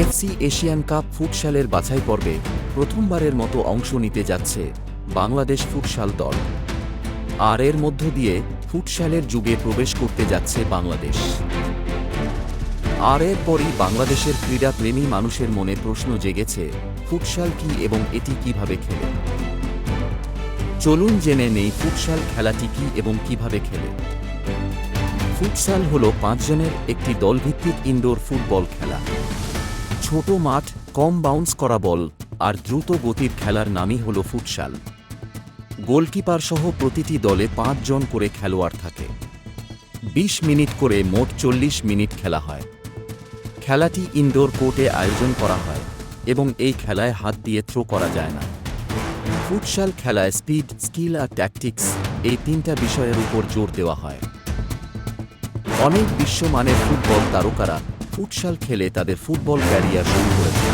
FC Asian cup ফুটসালের বাছাই পর্বে প্রথমবারের মতো অংশ নিতে যাচ্ছে বাংলাদেশ ফুটসাল দল। আর এর মধ্য দিয়ে ফুটসালের যুগে প্রবেশ করতে যাচ্ছে বাংলাদেশ। আর এর পরই বাংলাদেশের ক্রীড়াপ্রেমী মানুষের মনে প্রশ্ন জেগেছে, ফুটসাল কি এবং এটি কীভাবে খেলে? চলুন জেনে নেই ফুটসাল খেলাটি কি এবং কীভাবে খেলে। ফুটসাল হল পাঁচজনের একটি দলভিত্তিক ইনডোর ফুটবল খেলা। ছোট মাঠ, কম বাউন্স করা বল, আর দ্রুত গতির খেলার নামই হল ফুটসাল। গোলকিপার সহ প্রতিটি দলে পাঁচজন করে খেলোয়াড় থাকে। বিশ মিনিট করে মোট চল্লিশ মিনিট খেলা হয়। খেলাটি ইনডোর কোর্টে আয়োজন করা হয় এবং এই খেলায় হাত দিয়ে থ্রো করা যায় না। ফুটসাল খেলায় স্পিড স্কিল আর ট্যাকটিক্স এই তিনটা বিষয়ের উপর জোর দেওয়া হয়। অনেক বিশ্বমানের ফুটবল তারকারা ফুটসাল খেলে তাদের ফুটবল ক্যারিয়ার শুরু করেছে।